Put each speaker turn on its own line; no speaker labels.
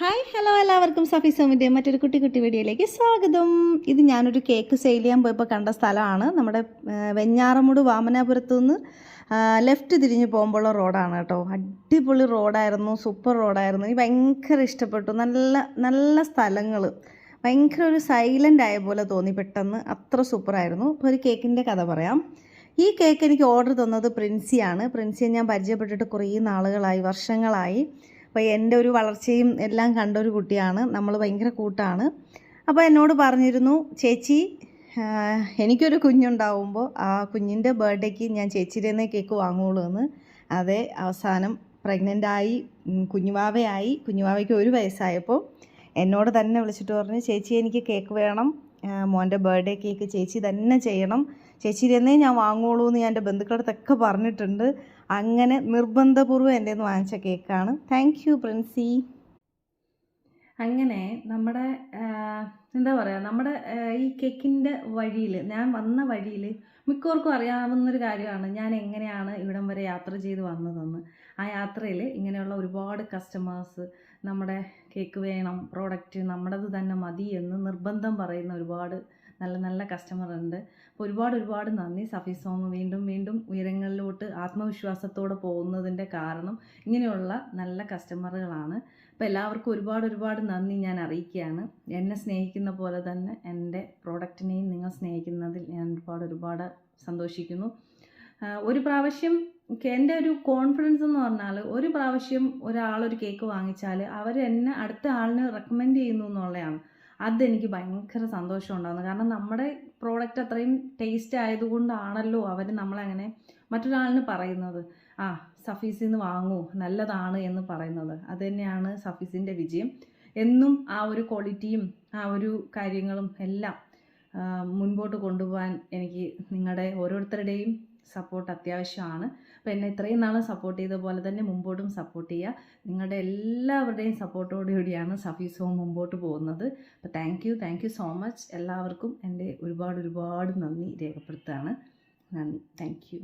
Hi hello എല്ലാവർക്കും. സഫി സോമിന്റെ മറ്റൊരു കുട്ടി കുട്ടി വീഡിയോയിലേക്ക് സ്വാഗതം. ഇത് ഞാനൊരു കേക്ക് സെയിൽ ചെയ്യാൻ പോയപ്പോൾ കണ്ട സ്ഥലമാണ്. നമ്മുടെ വെഞ്ഞാറമൂട് വാമനാപുരത്തു നിന്ന് ലെഫ്റ്റ് തിരിഞ്ഞ് പോകുമ്പോഴുള്ള റോഡാണ് കേട്ടോ. അടിപൊളി റോഡായിരുന്നു സൂപ്പർ റോഡായിരുന്നു. എനിക്ക് ഭയങ്കര ഇഷ്ടപ്പെട്ടു. നല്ല നല്ല സ്ഥലങ്ങൾ ഭയങ്കര ഒരു സൈലന്റ് ആയ പോലെ തോന്നി പെട്ടെന്ന്. അത്ര സൂപ്പറായിരുന്നു അപ്പോൾ ഒരു കേക്കിന്റെ കഥ പറയാം. ഈ കേക്ക് എനിക്ക് ഓർഡർ തന്നത് പ്രിൻസിയാണ്. പ്രിൻസിയെ ഞാൻ പരിചയപ്പെട്ടിട്ട് കുറേ നാളുകളായി വർഷങ്ങളായി. അപ്പോൾ എന്റെ ഒരു വളർച്ചയും എല്ലാം കണ്ട ഒരു കുട്ടിയാണ്. നമ്മൾ ഭയങ്കര കൂട്ടാണ്. അപ്പോൾ എന്നോട് പറഞ്ഞിരുന്നു ചേച്ചി എനിക്കൊരു കുഞ്ഞുണ്ടാവുമ്പോൾ ആ കുഞ്ഞിന്റെ ബർത്ത്ഡേക്ക് ഞാൻ ചേച്ചിയുടെ നിന്ന് കേക്ക് വാങ്ങുള്ളൂ എന്ന്. അതെ അവസാനം പ്രഗ്നന്റായി കുഞ്ഞുവാവയായി. കുഞ്ഞുവാവയ്ക്ക് ഒരു വയസ്സായപ്പോൾ എന്നോട് തന്നെ വിളിച്ചിട്ട് പറഞ്ഞു ചേച്ചി എനിക്ക് കേക്ക് വേണം. മോന്റെ ബർത്ത്ഡേ കേക്ക് ചേച്ചി തന്നെ ചെയ്യണം. ചേച്ചി തന്നെ ഞാൻ വാങ്ങുള്ളൂ എന്ന് ഞാൻ എന്റെ ബന്ധുക്കളടുത്തൊക്കെ പറഞ്ഞിട്ടുണ്ട്. അങ്ങനെ നിർബന്ധപൂർവം എന്റെ നിന്ന് വാങ്ങിച്ച കേക്കാണ്. താങ്ക് യു പ്രിൻസി അങ്ങനെ നമ്മുടെ എന്താ പറയുക നമ്മുടെ ഈ കേക്കിന്റെ വഴിയിൽ ഞാൻ വന്ന വഴിയിൽ മിക്കവർക്കും അറിയാവുന്നൊരു കാര്യമാണ് ഞാൻ എങ്ങനെയാണ് ഇവിടം വരെ യാത്ര ചെയ്ത് വന്നതെന്ന്. ആ യാത്രയിൽ ഇങ്ങനെയുള്ള ഒരുപാട് കസ്റ്റമേഴ്സ് നമ്മുടെ കേക്ക് വേണം പ്രോഡക്റ്റ് നമ്മുടേത് തന്നെ മതി എന്ന് നിർബന്ധം പറയുന്ന ഒരുപാട് നല്ല നല്ല കസ്റ്റമർ ഉണ്ട്. അപ്പോൾ ഒരുപാട് ഒരുപാട് നന്ദി സഫി സോമ വീണ്ടും വീണ്ടും ഉയരങ്ങളിലോട്ട് ആത്മവിശ്വാസത്തോടെ പോകുന്നതിന്റെ കാരണം ഇങ്ങനെയുള്ള നല്ല കസ്റ്റമറുകളാണ് അപ്പോൾ എല്ലാവർക്കും ഒരുപാട് ഒരുപാട് നന്ദി ഞാൻ അറിയിക്കുകയാണ്. എന്നെ സ്നേഹിക്കുന്ന പോലെ തന്നെ എന്റെ പ്രോഡക്റ്റിനെയും നിങ്ങൾ സ്നേഹിക്കുന്നതിൽ ഞാൻ ഒരുപാട് ഒരുപാട് സന്തോഷിക്കുന്നു. ഒരു പ്രാവശ്യം എന്റെ ഒരു കോൺഫിഡൻസ് എന്ന് പറഞ്ഞാൽ ഒരു പ്രാവശ്യം ഒരാളൊരു കേക്ക് വാങ്ങിച്ചാൽ അവർ എന്നെ അടുത്ത ആളിന് റെക്കമെൻഡ് ചെയ്യുന്നു എന്നുള്ളതാണ്. അതെനിക്ക് ഭയങ്കര സന്തോഷം ഉണ്ടാകുന്നു കാരണം നമ്മുടെ പ്രോഡക്റ്റ് അത്രയും ടേസ്റ്റ് ആയതുകൊണ്ടാണല്ലോ അവർ നമ്മളങ്ങനെ മറ്റൊരാളിന് പറയുന്നത്. ആ സഫീസിൽ നിന്ന് വാങ്ങൂ നല്ലതാണ് എന്ന് പറയുന്നത്. അത് തന്നെയാണ് സഫീസിന്റെ വിജയം. എന്നും ആ ഒരു ക്വാളിറ്റിയും ആ ഒരു കാര്യങ്ങളും എല്ലാം മുൻപോട്ട് കൊണ്ടുപോകാൻ എനിക്ക് നിങ്ങളുടെ ഓരോരുത്തരുടെയും സപ്പോർട്ട് അത്യാവശ്യമാണ്. അപ്പോൾ എന്നെ ഇത്രയും നാളും സപ്പോർട്ട് ചെയ്ത പോലെ തന്നെ മുമ്പോട്ടും സപ്പോർട്ട് ചെയ്യുക. നിങ്ങളുടെ എല്ലാവരുടെയും സപ്പോർട്ടോടുകൂടിയാണ് സഫീസ് ഹോം മുമ്പോട്ട് പോകുന്നത്. അപ്പോൾ thank you thank you so much എല്ലാവർക്കും എന്റെ ഒരുപാട് ഒരുപാട് നന്ദി രേഖപ്പെടുത്തുകയാണ്. നന്ദി. Thank you